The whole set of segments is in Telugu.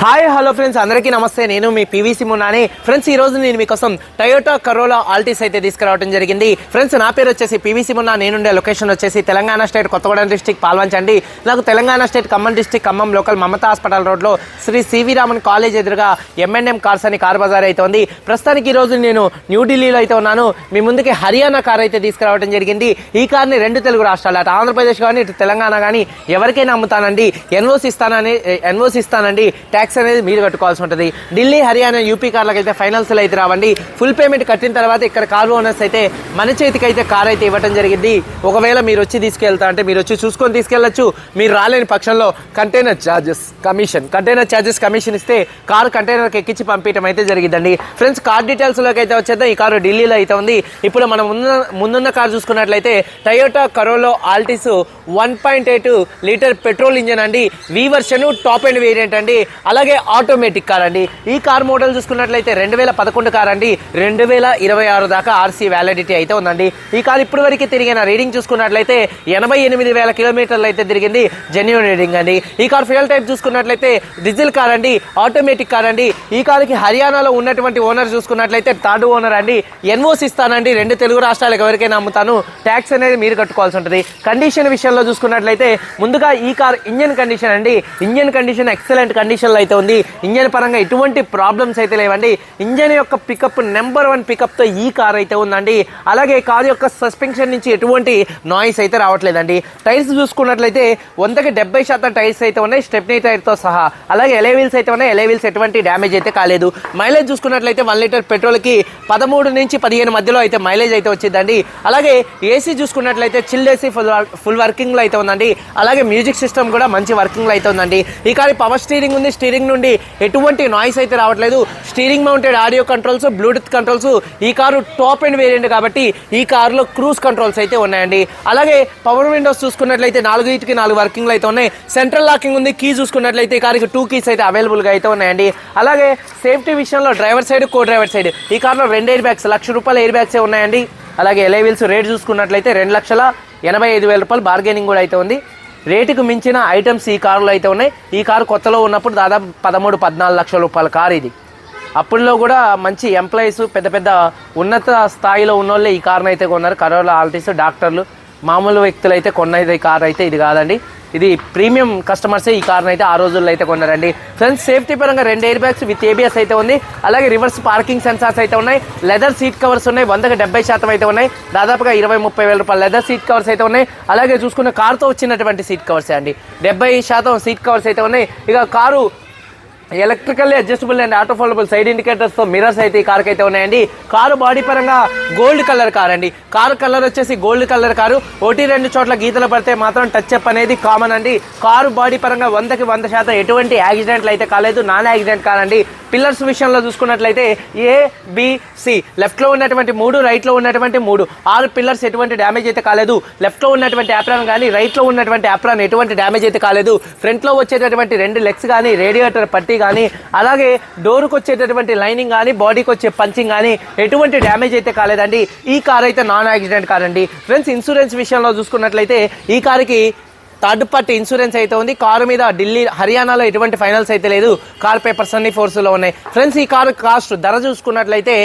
Hi hello friends. అందరికీ నమస్తే. నేను మీ పీవీసీ మున్నాని ఫ్రెండ్స్ ఈ రోజు నేను మీకోసం టయోటా కరోలా ఆల్టీస్ అయితే తీసుకురావడం జరిగింది. ఫ్రెండ్స్ నా పేరు వచ్చేసి పీవీసీ మున్నా నేనుండే లొకేషన్ వచ్చేసి తెలంగాణ స్టేట్ కొత్తగూడెం డిస్టిక్ పాల్వంచండి. నాకు Telangana state Khammam district Khammam local Mamata hospital రోడ్లో శ్రీ సివి రామన్ కాలేజ్ ఎదురుగా ఎంఎన్ఎం కార్స్ అని కార్ బజార్ అయితే ఉంది. ప్రస్తుతానికి ఈ రోజు నేను న్యూఢిల్లీలో అయితే ఉన్నాను. మీ ముందుకి హర్యానా కార్ అయితే తీసుకురావడం జరిగింది. ఈ కార్ని రెండు తెలుగు రాష్ట్రాలు అటు ఆంధ్రప్రదేశ్ కానీ ఇటు తెలంగాణ కానీ ఎవరికైనా అమ్ముతానండి. ఎన్ఓసి ఇస్తానని ఎన్ఓసి ఇస్తానండి. ట్యాక్స్ అనేది మీరు కట్టుకోవాల్సి ఉంటుంది. ఢిల్లీ హర్యానా యూపీ కార్లకు అయితే ఫైనల్స్లో అయితే రావండి. ఫుల్ పేమెంట్ కట్టిన తర్వాత ఇక్కడ కార్ ఓనర్స్ అయితే మన చేతికి అయితే కార్ అయితే ఇవ్వడం జరిగింది. ఒకవేళ మీరు వచ్చి తీసుకెళ్తా అంటే మీరు వచ్చి చూసుకొని తీసుకెళ్ళచ్చు. మీరు రాలేని పక్షంలో container charges commission container charges commission ఇస్తే కారు కంటైనర్కి ఎక్కించి పంపించడం అయితే జరిగిందండి. ఫ్రెండ్స్ కార్ డీటెయిల్స్లోకి అయితే వచ్చేద్దాం. ఈ కారు ఢిల్లీలో అయితే ఉంది. ఇప్పుడు మనం ముందు ముందున్న కార్ చూసుకున్నట్లయితే Toyota Corolla Altis one point eight litre petrol engine అండి. V version top and variant అండి. అలాగే ఆటోమేటిక్ కార్ అండి. ఈ కార్ మోడల్ చూసుకున్నట్లయితే రెండు వేల పదకొండు కార్ అండి. రెండు వేల ఇరవై ఆరు దాకా ఆర్సీ వ్యాలిడిటీ అయితే ఉందండి. ఈ కార్ ఇప్పటి వరకు తిరిగిన రీడింగ్ చూసుకున్నట్లయితే ఎనభై ఎనిమిది వేల కిలోమీటర్లు అయితే తిరిగింది జెన్యున్ రీడింగ్ అండి. ఈ కార్ ఫ్యూయల్ టైప్ చూసుకున్నట్లయితే డీజిల్ కార్ అండి ఆటోమేటిక్ కార్ అండి. ఈ కార్కి హర్యానాలో ఉన్నటువంటి ఓనర్ చూసుకున్నట్లయితే థర్డ్ ఓనర్ అండి. ఎన్ఓసి ఇస్తానండి. రెండు తెలుగు రాష్ట్రాలకు ఎవరికైనా అమ్ముతాను. ట్యాక్స్ అనేది మీరు కట్టుకోవాల్సి ఉంటుంది. కండిషన్ విషయంలో చూసుకున్నట్లయితే ముందుగా ఈ కార్ ఇంజన్ కండిషన్ అండి. ఇంజన్ కండిషన్ ఎక్సలెంట్ కండిషన్లో అయితే ఉంది. ఇంజన్ పరంగా ఎటువంటి ప్రాబ్లమ్స్ అయితే లేవండి. ఇంజన్ యొక్క పికప్ నెంబర్ వన్ పికప్తో ఈ కార్ అయితే ఉందండి. అలాగే కార్ యొక్క సస్పెన్షన్ నుంచి ఎటువంటి నాయిస్ అయితే రావట్లేదండి. టైర్స్ చూసుకున్నట్లయితే వందకి డెబ్బై శాతం టైర్స్ అయితే ఉన్నాయి. స్టెప్నీ టైర్తో సహా. అలాగే ఎలైవీల్స్ అయితే ఉన్నాయి. ఎలైవీల్స్ ఎటువంటి డ్యామేజ్ అయితే కాలేదు. మైలేజ్ చూసుకున్నట్లయితే వన్ లీటర్ పెట్రోల్కి పదమూడు నుంచి పదిహేను మధ్యలో అయితే మైలేజ్ అయితే వచ్చిందండి. అలాగే ఏసీ చూసుకున్నట్లయితే చిల్ ఏసీ ఫుల్ ఫుల్ వర్కింగ్లో అయితే ఉందండి. అలాగే మ్యూజిక్ సిస్టమ్ కూడా మంచి వర్కింగ్లో అయితే ఉందండి. ఈ కారు పవర్ స్టీరింగ్ ఉంది. స్టీరింగ్ నుండి ఎటువంటి నాయిస్ అయితే రావట్లేదు. Steering mounted audio controls Bluetooth controls ఈ కారు టాప్ అండ్ వేరియంట్ కాబట్టి ఈ కారులో క్రూజ్ కంట్రోల్స్ అయితే ఉన్నాయండి. అలాగే పవర్ విండోస్ చూసుకున్నట్లయితే నాలుగు ఇటుకి నాలుగు వర్కింగ్లు అయితే ఉన్నాయి. సెంట్రల్ లాకింగ్ ఉంది కీ చూసుకున్నట్లయితే ఈ కారుకి టూ కీస్ అయితే అవైలబుల్గా అయితే ఉన్నాయండి. అలాగే సేఫ్టీ విషయంలో driver side co driver side ఈ కార్లో రెండు ఎయిర్ బ్యాగ్స్ లక్ష రూపాయల ఎయిర్ బ్యాగ్సే ఉన్నాయండి. అలాగే ఎలైవిల్స్ రేట్ చూసుకున్నట్లయితే రెండు లక్షల ఎనభై ఐదు వేల రూపాయలు బార్గెనింగ్ కూడా అయితే ఉంది. రేటుకు మించిన ఐటమ్స్ ఈ కారులో అయితే ఉన్నాయి. ఈ కారు కొత్తలో ఉన్నప్పుడు దాదాపు పదమూడు పద్నాలుగు లక్షల రూపాయల కారు ఇది. అప్పుడులో కూడా మంచి ఎంప్లాయీస్ పెద్ద పెద్ద ఉన్నత స్థాయిలో ఉన్నోళ్ళే ఈ కారును అయితే కొన్నారు. కరోనా ఆల్టీస్ డాక్టర్లు మామూలు వ్యక్తులు అయితే కొన్నది ఈ అయితే ఇది కాదండి. ఇది ప్రీమియం కస్టమర్సే ఈ కార్ని అయితే ఆ రోజుల్లో అయితే కొన్నారండి. ఫ్రెండ్స్ సేఫ్టీ పరంగా రెండు ఎయిర్ బ్యాగ్స్ విత్ ఏబిఎస్ అయితే ఉంది. అలాగే రివర్స్ పార్కింగ్ సెన్సార్స్ అయితే ఉన్నాయి. లెదర్ సీట్ కవర్స్ ఉన్నాయి. వందకి డెబ్బై శాతం అయితే ఉన్నాయి. దాదాపుగా ఇరవై ముప్పై వేల రూపాయల లెదర్ సీట్ కవర్స్ అయితే ఉన్నాయి. అలాగే చూసుకున్న కార్తో వచ్చినటువంటి సీట్ కవర్సే అండి. డెబ్బై శాతం సీట్ కవర్స్ అయితే ఉన్నాయి. ఇక car electrically adjustable and auto foldable side ఇండికేటర్స్తో mirrors అయితే ఈ కార్కి అయితే ఉన్నాయండి. కారు బాడీ పరంగా గోల్డ్ కలర్ కార్ అండి. కారు కలర్ వచ్చేసి గోల్డ్ కలర్ కారు. ఒకటి రెండు చోట్ల గీతలు పడితే మాత్రం టచ్ అప్ అనేది కామన్ అండి. కారు బాడీ పరంగా వందకి వంద శాతం ఎటువంటి యాక్సిడెంట్లు అయితే కాలేదు. నాన్ యాక్సిడెంట్ కార్ అండి. పిల్లర్స్ విషయంలో చూసుకున్నట్లయితే ఏ బిసి లెఫ్ట్లో ఉన్నటువంటి మూడు రైట్లో ఉన్నటువంటి మూడు. ఆరు పిల్లర్స్ ఎటువంటి డ్యామేజ్ అయితే కాలేదు. లెఫ్ట్లో ఉన్నటువంటి యాప్రాన్ కానీ రైట్లో ఉన్నటువంటి యాప్రాన్ ఎటువంటి డ్యామేజ్ అయితే కాలేదు. ఫ్రంట్లో వచ్చేటటువంటి రెండు లెగ్స్ కానీ రేడియేటర్ పట్టి కానీ అలాగే డోర్కి వచ్చేటటువంటి లైనింగ్ కానీ బాడీకి వచ్చే పంచింగ్ కానీ ఎటువంటి డ్యామేజ్ అయితే కాలేదండి. ఈ కార్ అయితే నాన్ యాక్సిడెంట్ కార్ అండి. ఫ్రెండ్స్ ఇన్సూరెన్స్ విషయంలో చూసుకున్నట్లయితే ఈ కారుకి థర్డ్ పార్టీ ఇన్సూరెన్స్ అయితే ఉంది. కారు మీద ఢిల్లీ హర్యానాలో ఎటువంటి ఫైనల్స్ అయితే లేదు. కార్ పేపర్స్ అన్ని ఫోర్స్లో ఉన్నాయి. ఫ్రెండ్స్ ఈ కారు కాస్ట్ ధర చూసుకున్నట్లయితే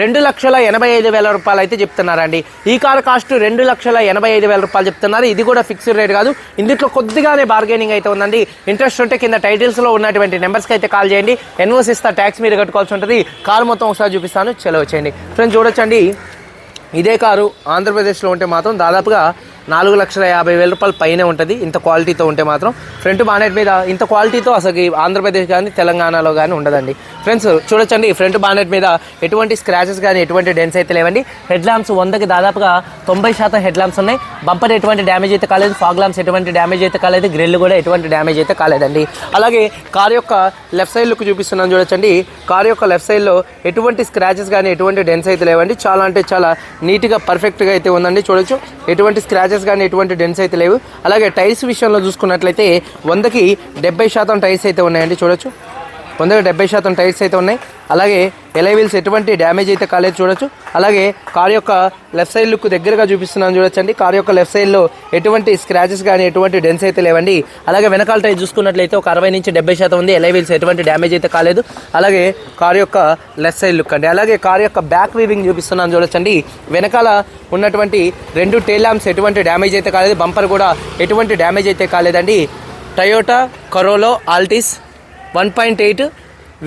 రెండు లక్షల ఎనభై ఐదు వేల రూపాయలు అయితే చెప్తున్నారండి. ఈ కారు కాస్ట్ రెండు లక్షల ఎనభై ఐదు వేల రూపాయలు చెప్తున్నారు. ఇది కూడా ఫిక్స్డ్ రేట్ కాదు. ఇందులో కొద్దిగానే బార్గెనింగ్ అయితే ఉందండి. ఇంట్రెస్ట్ ఉంటే కింద టైటిల్స్లో ఉన్నటువంటి నెంబర్స్కి అయితే కాల్ చేయండి. ఎన్ఓసి ఇస్తా ట్యాక్స్ మీరు కట్టుకోవాల్సి ఉంటుంది. కారు మొత్తం ఒకసారి చూపిస్తాను. చలో వచ్చేయండి. ఫ్రెండ్స్ చూడొచ్చండి. ఇదే కారు ఆంధ్రప్రదేశ్లో ఉంటే మాత్రం దాదాపుగా నాలుగు లక్షల యాభై వేల రూపాయల పైనే ఉంటుంది. ఇంత క్వాలిటీతో ఉంటే మాత్రం ఫ్రంట్ బానెట్ మీద ఇంత క్వాలిటీతో అసలు ఆంధ్రప్రదేశ్ కానీ తెలంగాణలో కానీ ఉండదండి. ఫ్రెండ్స్ చూడొచ్చండి ఫ్రంట్ బానెట్ మీద ఎటువంటి స్క్రాచెస్ కానీ ఎటువంటి డెన్స్ అయితే లేవండి. హెడ్ ల్యాంప్స్ వందకి దాదాపుగా తొంభై శాతం హెడ్ ల్యాంప్స్ ఉన్నాయి. బంపర్ ఎటువంటి డ్యామేజ్ అయితే కాలేదు. ఫాగ్ ల్యాంప్స్ ఎటువంటి డ్యామేజ్ అయితే కాలేదు. గ్రిల్ కూడా ఎటువంటి డ్యామేజ్ అయితే కాలేదండి. అలాగే కార్ యొక్క లెఫ్ట్ సైడ్ లుక్ చూపిస్తున్నాను చూడొచ్చండి. కార్ యొక్క లెఫ్ట్ సైడ్లో ఎటువంటి స్క్రాచెస్ కానీ ఎటువంటి డెన్స్ అయితే లేవండి. చాలా అంటే చాలా నీట్గా పర్ఫెక్ట్గా అయితే ఉందండి. చూడొచ్చు. ఎటువంటి స్క్రాచెస్ కానీ ఎటువంటి డెన్స్ అయితే లేవు. అలాగే టైర్స్ విషయంలో చూసుకున్నట్లయితే వందకి డెబ్బై శాతం టైర్స్ అయితే ఉన్నాయండి. చూడొచ్చు. వందకు డెబ్బై శాతం టైర్స్ అయితే ఉన్నాయి. అలాగే ఎలై వీల్స్ ఎటువంటి డ్యామేజ్ అయితే కాలేదు చూడొచ్చు. అలాగే కార్ యొక్క లెఫ్ట్ సైడ్ లుక్ దగ్గరగా చూపిస్తున్నాను చూడొచ్చండి. కార్ యొక్క లెఫ్ట్ సైడ్లో ఎటువంటి స్క్రాచెస్ కానీ ఎటువంటి డెన్స్ అయితే లేవండి. అలాగే వెనకాల టైర్ చూసుకున్నట్లయితే ఒక అరవై నుంచి డెబ్బై శాతం ఉంది. ఎలై వీల్స్ ఎటువంటి డ్యామేజ్ అయితే కాలేదు. అలాగే కార్ యొక్క లెఫ్ట్ సైడ్ లుక్ అండి. అలాగే కార్ యొక్క బ్యాక్ వీవింగ్ చూపిస్తున్నాను చూడొచ్చండి. వెనకాల ఉన్నటువంటి రెండు టైల్ ల్యాంప్స్ ఎటువంటి డ్యామేజ్ అయితే కాలేదు. బంపర్ కూడా ఎటువంటి డ్యామేజ్ అయితే కాలేదండి. Toyota Corolla Altis one point eight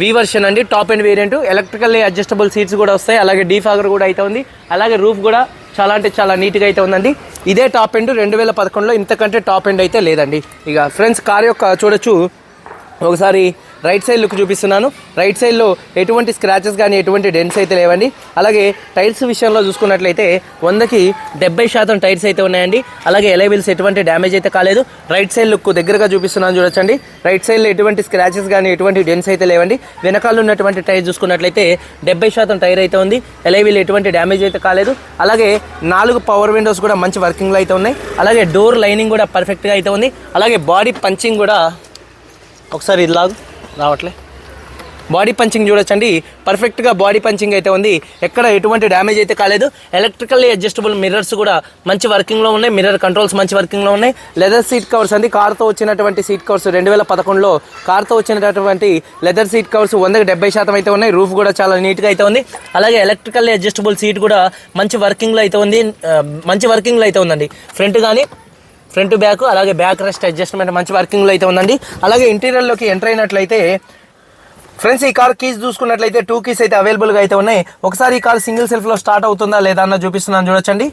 V version అండి. Top and variant electrically adjustable seats కూడా వస్తాయి. అలాగే డీఫాగర్ కూడా అయితే ఉంది. అలాగే రూఫ్ కూడా చాలా అంటే చాలా నీట్గా అయితే ఉందండి. ఇదే టాప్ ఎండ్ రెండు వేల పదకొండులో ఇంతకంటే టాప్ ఎండ్ అయితే లేదండి. ఇక ఫ్రెండ్స్ కార్ యొక్క చూడొచ్చు. ఒకసారి రైట్ సైడ్ లుక్ చూపిస్తున్నాను. రైట్ సైడ్లో ఎటువంటి స్క్రాచెస్ కానీ ఎటువంటి డెన్స్ అయితే లేవండి. అలాగే టైల్స్ విషయంలో చూసుకున్నట్లయితే వందకి డెబ్బై శాతం టైర్స్ అయితే ఉన్నాయండి. అలాగే ఎలైబిల్స్ ఎటువంటి డ్యామేజ్ అయితే కాలేదు. రైట్ సైడ్ లుక్ దగ్గరగా చూపిస్తున్నాను చూడొచ్చండి. రైట్ సైడ్లో ఎటువంటి స్క్రాచెస్ కానీ ఎటువంటి డెన్స్ అయితే లేవండి. వెనకాల ఉన్నటువంటి టైర్ చూసుకున్నట్లయితే డెబ్బై శాతం టైర్ అయితే ఉంది. ఎలైవిల్ ఎటువంటి డ్యామేజ్ అయితే కాలేదు. అలాగే నాలుగు పవర్ విండోస్ కూడా మంచి వర్కింగ్లో అయితే ఉన్నాయి. అలాగే డోర్ లైనింగ్ కూడా పర్ఫెక్ట్గా అయితే ఉంది. అలాగే బాడీ పంచింగ్ కూడా. ఒకసారి ఇది లాగు. రావట్లే. బాడీ పంచింగ్ చూడొచ్చండి. పర్ఫెక్ట్గా బాడీ పంచింగ్ అయితే ఉంది. ఎక్కడ ఎటువంటి డ్యామేజ్ అయితే కాలేదు. ఎలక్ట్రికల్లీ అడ్జస్టబుల్ మిర్రర్స్ కూడా మంచి వర్కింగ్లో ఉన్నాయి. మిర్రర్ కంట్రోల్స్ మంచి వర్కింగ్లో ఉన్నాయి. లెదర్ సీట్ కవర్స్ అండి. కార్తో వచ్చినటువంటి సీట్ కవర్స్ రెండు వేల పదకొండులో కార్తో వచ్చినటువంటి లెదర్ సీట్ కవర్స్ వందకి డెబ్బై శాతం అయితే ఉన్నాయి. రూఫ్ కూడా చాలా నీట్గా అయితే ఉంది. అలాగే ఎలక్ట్రికల్లీ అడ్జస్టబుల్ సీట్ కూడా మంచి వర్కింగ్లో అయితే ఉంది. మంచి వర్కింగ్లో అయితే ఉందండి. ఫ్రంట్ కానీ ఫ్రంట్ బ్యాక్ అలాగే బ్యాక్ రెస్ట్ అడ్జస్ట్మెంట్ మంచి వర్కింగ్లో అయితే ఉందండి. అలాగే ఇంటీరియర్లోకి ఎంటర్ అయినట్లయితే ఫ్రెండ్స్ ఈ కార్ కీస్ చూసుకున్నట్లయితే టూ కీస్ అయితే అవైలబుల్గా అయితే ఉన్నాయి. ఒకసారి ఈ కార్ సింగిల్ సెల్ఫ్లో స్టార్ట్ అవుతుందా లేదా అన్న చూపిస్తున్నాను చూడొచ్చండి.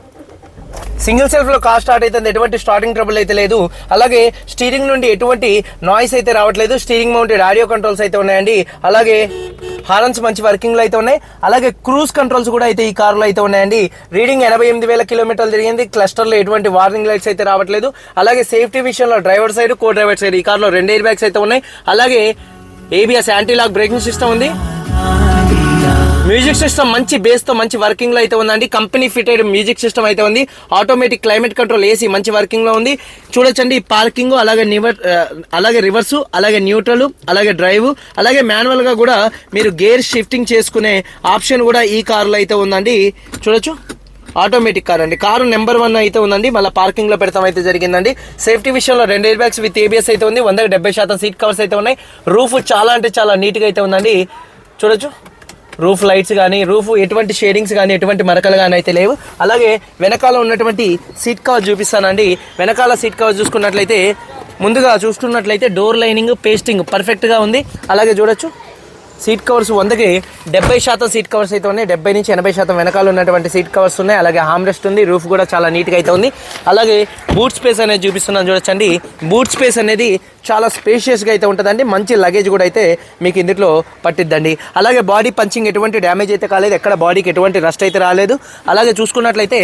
సింగిల్ సెల్ఫ్లో కార్ స్టార్ట్ అయితే ఎటువంటి స్టార్టింగ్ ట్రబుల్ అయితే లేదు. అలాగే స్టీరింగ్ నుండి ఎటువంటి నాయిస్ అయితే రావట్లేదు. స్టీరింగ్ మౌంటెడ్ ఆడియో కంట్రోల్స్ అయితే ఉన్నాయండి. అలాగే హారన్స్ మంచి వర్కింగ్లో అయితే ఉన్నాయి. అలాగే క్రూజ్ కంట్రోల్స్ కూడా అయితే ఈ కార్లో అయితే ఉన్నాయండి. రీడింగ్ ఎనభై ఎనిమిది వేల కిలోమీటర్లు తిరిగింది. క్లస్టర్లో ఎటువంటి వార్నింగ్ లైట్స్ అయితే రావట్లేదు. అలాగే సేఫ్టీ విషయంలో driver side co driver side ఈ కార్లో రెండు ఎయిర్ బ్యాగ్స్ అయితే ఉన్నాయి. అలాగే ABS anti lock braking system ఉంది. మ్యూజిక్ సిస్టమ్ మంచి బేస్తో మంచి వర్కింగ్లో అయితే ఉందండి. కంపెనీ ఫిటెడ్ మ్యూజిక్ సిస్టమ్ అయితే ఉంది. ఆటోమేటిక్ క్లైమేట్ కంట్రోల్ ఏసీ మంచి వర్కింగ్లో ఉంది. చూడొచ్చండి పార్కింగ్ అలాగే అలాగే రివర్స్ అలాగే న్యూట్రల్ అలాగే డ్రైవ్ అలాగే మాన్యువల్గా కూడా మీరు గేర్ షిఫ్టింగ్ చేసుకునే ఆప్షన్ కూడా ఈ కార్లో అయితే ఉందండి. చూడొచ్చు. ఆటోమేటిక్ కార్ అండి. కారు నెంబర్ వన్ అయితే ఉందండి. మళ్ళీ పార్కింగ్లో పెడతాం అయితే జరిగిందండి. సేఫ్టీ విషయంలో రెండు ఎయిర్ బ్యాగ్స్ విత్ ఏబిఎస్ అయితే ఉంది. వందకి డెబ్బై శాతం సీట్ కవర్స్ అయితే ఉన్నాయి. రూఫ్ చాలా అంటే చాలా నీట్గా అయితే ఉందండి. చూడొచ్చు. రూఫ్ లైట్స్ కానీ రూఫ్ ఎటువంటి షేడింగ్స్ కానీ ఎటువంటి మరకలు కానీ అయితే లేవు. అలాగే వెనకాల ఉన్నటువంటి సీట్ కవర్ చూపిస్తానండి. వెనకాల సీట్ కవర్ చూసుకున్నట్లయితే ముందుగా చూసుకున్నట్లయితే డోర్ లైనింగ్ పేస్టింగ్ పర్ఫెక్ట్గా ఉంది. అలాగే చూడొచ్చు సీట్ కవర్స్ వందకి డెబ్బై శాతం సీట్ కవర్స్ అయితే ఉన్నాయి. డెబ్బై నుంచి ఎనభై శాతం వెనకాల ఉన్నటువంటి సీట్ కవర్స్ ఉన్నాయి. అలాగే హామ్ రెస్ట్ ఉంది రూఫ్ కూడా చాలా నీట్గా అయితే ఉంది. అలాగే బూట్ స్పేస్ అనేది చూపిస్తున్నాను చూడొచ్చండి. బూట్ స్పేస్ అనేది చాలా స్పేషియస్గా అయితే ఉంటుందండి. మంచి లగేజ్ కూడా అయితే మీకు ఇందులో పట్టిద్దండి. అలాగే బాడీ పంచింగ్ ఎటువంటి డ్యామేజ్ అయితే కాలేదు. ఎక్కడ బాడీకి ఎటువంటి రస్ట్ అయితే రాలేదు. అలాగే చూసుకున్నట్లయితే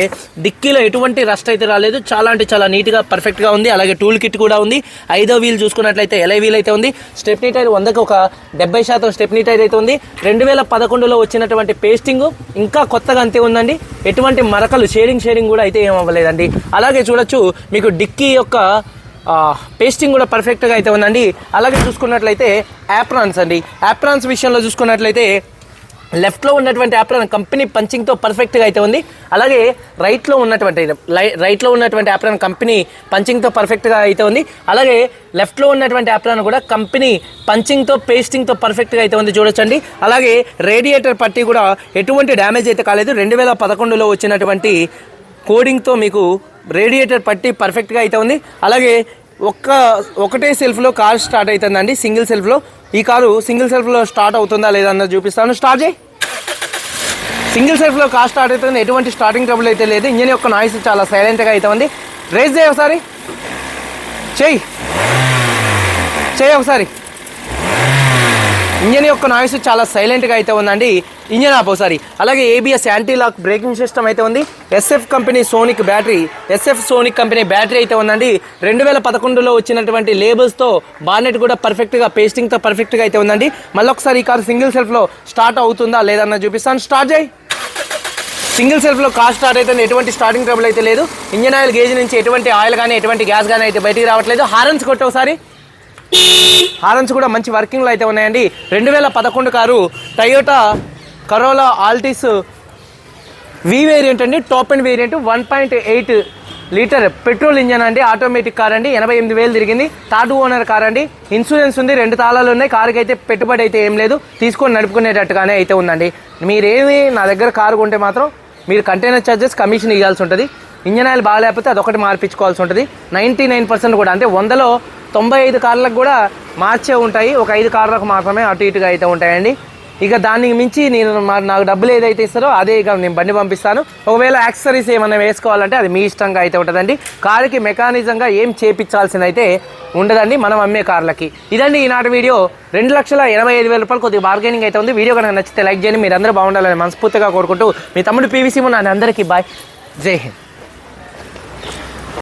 డిక్కీలో ఎటువంటి రస్ట్ అయితే రాలేదు. చాలా అంటే చాలా నీట్గా పర్ఫెక్ట్గా ఉంది. అలాగే టూల్ కిట్ కూడా ఉంది. ఐదో వీల్ చూసుకున్నట్లయితే ఎలై వీల్ అయితే ఉంది. స్టెప్నీ టైర్ వందకు ఒక డెబ్బై శాతం స్టెప్నీ టైర్ అయితే ఉంది. రెండు వేల పదకొండులో వచ్చినటువంటి పేస్టింగ్ ఇంకా కొత్తగా అంతే ఉందండి. ఎటువంటి మరకలు షేడింగ్ షేడింగ్ కూడా అయితే ఏం అవ్వలేదండి. అలాగే చూడొచ్చు మీకు డిక్కీ యొక్క పేస్టింగ్ కూడా పర్ఫెక్ట్గా అయితే ఉందండి. అలాగే చూసుకున్నట్లయితే యాప్రాన్స్ అండి. యాప్రాన్స్ విషయంలో చూసుకున్నట్లయితే లెఫ్ట్లో ఉన్నటువంటి యాప్రాన్ కంపెనీ పంచింగ్తో పర్ఫెక్ట్గా అయితే ఉంది. అలాగే రైట్లో ఉన్నటువంటి లై రైట్లో ఉన్నటువంటి యాప్రాన్ కంపెనీ పంచింగ్తో పర్ఫెక్ట్గా అయితే ఉంది. అలాగే లెఫ్ట్లో ఉన్నటువంటి యాప్రాన్ కూడా కంపెనీ పంచింగ్తో పేస్టింగ్తో పర్ఫెక్ట్గా అయితే ఉంది చూడొచ్చండి. అలాగే రేడియేటర్ పట్టి కూడా ఎటువంటి డ్యామేజ్ అయితే కాలేదు. రెండు వేల పదకొండులో వచ్చినటువంటి కోడింగ్తో మీకు రేడియేటర్ పట్టి పర్ఫెక్ట్గా అయితే ఉంది. అలాగే ఒక్క ఒకటే సెల్ఫ్లో కార్ స్టార్ట్ అవుతుందండి సింగిల్ సెల్ఫ్లో. ఈ కారు సింగిల్ సెల్ఫ్లో స్టార్ట్ అవుతుందా లేదా అన్నది చూపిస్తాను. స్టార్ట్ చేయి. సింగిల్ సెల్ఫ్లో కార్ స్టార్ట్ అవుతుంది ఎటువంటి స్టార్టింగ్ ట్రబుల్ అయితే లేదు. ఇంజన్ యొక్క నాయిస్ చాలా సైలెంట్గా అయితే ఉంది. రేస్ చేయి ఒకసారి. చేయి. చేయి ఒకసారి. ఇంజన్ యొక్క నాయిస్ చాలా సైలెంట్గా అయితే ఉందండి. ఇంజన్ ఆప్ ఒకసారి అలాగే ABS anti lock braking system అయితే ఉంది. SF company Sonic battery SF Sonic company battery అయితే ఉందండి. రెండు వేల పదకొండులో వచ్చినటువంటి లేబుల్స్తో బానెట్ కూడా పర్ఫెక్ట్గా పేస్టింగ్తో పర్ఫెక్ట్గా అయితే ఉందండి. మళ్ళీ ఒకసారి ఈ కార్ సింగిల్ సెల్ఫ్లో స్టార్ట్ అవుతుందా లేదన్న చూపిస్తాను. స్టార్ట్ చేయి. సింగిల్ సెల్ఫ్లో కార్ స్టార్ట్ అయితే ఎటువంటి స్టార్టింగ్ ట్రబుల్ అయితే లేదు. ఇంజన్ ఆయిల్ గేజ్ నుంచి ఎటువంటి ఆయిల్ కానీ ఎటువంటి గ్యాస్ కానీ అయితే బయటికి రావట్లేదు. హారన్స్ కొట్టు ఒకసారి. హారన్స్ కూడా మంచి వర్కింగ్లో అయితే ఉన్నాయండి. రెండు వేల పదకొండు car Toyota Corolla Altis V variant అండి. Top and variant one point eight litre petrol engine అండి. ఆటోమేటిక్ కార్ అండి. ఎనభై ఎనిమిది వేలు తిరిగింది. థర్డ్ ఓనర్ కార్ అండి. ఇన్సూరెన్స్ ఉంది. రెండు తాళాలు ఉన్నాయి. కారుకి అయితే పెట్టుబడి అయితే ఏం లేదు. తీసుకొని నడుపుకునేటట్టుగానే అయితే ఉందండి. మీరేమి నా దగ్గర కారు కొంటే మాత్రం మీరు కంటైనర్ ఛార్జెస్ కమిషన్ ఇవ్వాల్సి ఉంటుంది. ఇంజన్ ఆయిల్ బాగాలేకపోతే అదొకటి మార్పించుకోవాల్సి ఉంటుంది. నైంటీ నైన్ పర్సెంట్ కూడా. అంటే వందలో తొంభై ఐదు కార్లకు కూడా మార్చే ఉంటాయి. ఒక ఐదు కార్లకు మాత్రమే అటు ఇటుగా అయితే ఉంటాయండి. ఇక దానికి మించి నేను మా- నాకు డబ్బులు ఏదైతే ఇస్తారో అదే ఇక నేను బండి పంపిస్తాను. ఒకవేళ యాక్సరీస్ ఏమైనా వేసుకోవాలంటే అది మీ ఇష్టంగా అయితే ఉంటుందండి. కారుకి మెకానిజంగా ఏం చేపించాల్సింది అయితే ఉండదండి. మనం అమ్మే కార్లకి. ఇదండి ఈనాటి వీడియో. రెండు లక్షల ఎనభై ఐదు వేల రూపాయలు కొద్దిగా బార్గెనింగ్ అయితే ఉంది. వీడియో కనుక నచ్చితే లైక్ చేయండి. మీరు అందరూ బాగుండాలని మనస్ఫూర్తిగా కోరుకుంటూ మీ తమ్ముడు పీవీసీ నా అందరికీ బాయ్. జై హింద్.